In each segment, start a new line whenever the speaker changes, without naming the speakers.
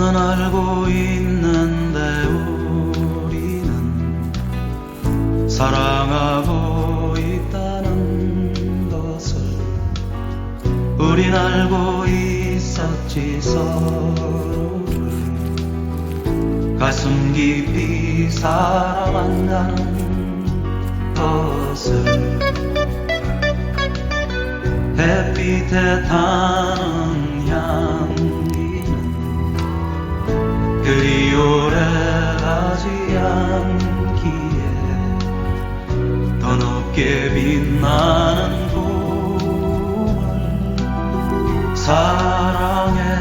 넌 알고 있는데 우 사랑하고 있다는 것을 우린 알고 있었지 서로를. 가슴 깊이 사랑한다는 것을 햇빛에 타는 향 더 높게 빛나는 꿈을 사랑했었지.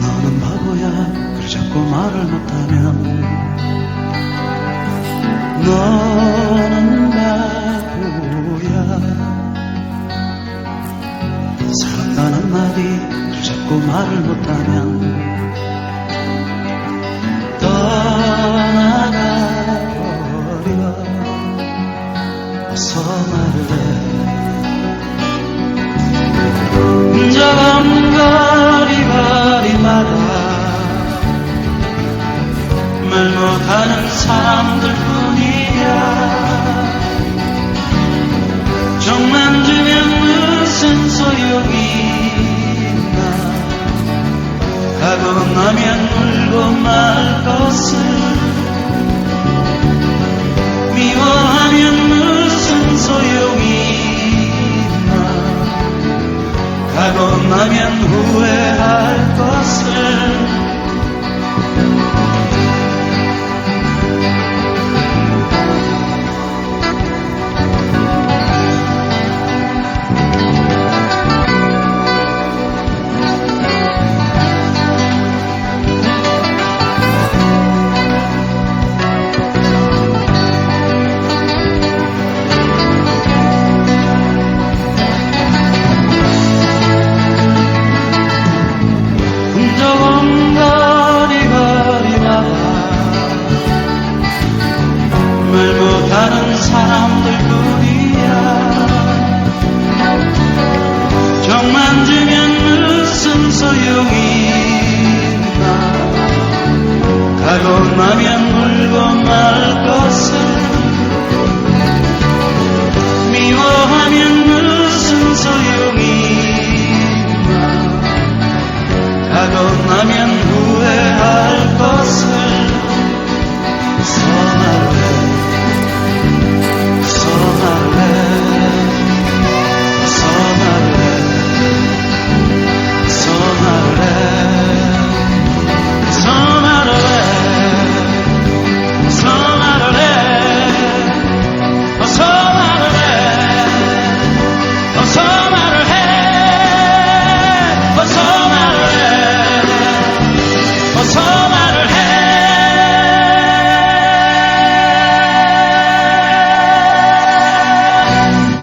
너는 바보야 그걸 자꾸 말을 못하면 너 그걸 자꾸 말을 못하면 떠나가 버려. 어서 말을 해. 저건 거리 거리마다. 말 못하는 사람 Dragon, Damien, Ruhe, Alpha, Sven. money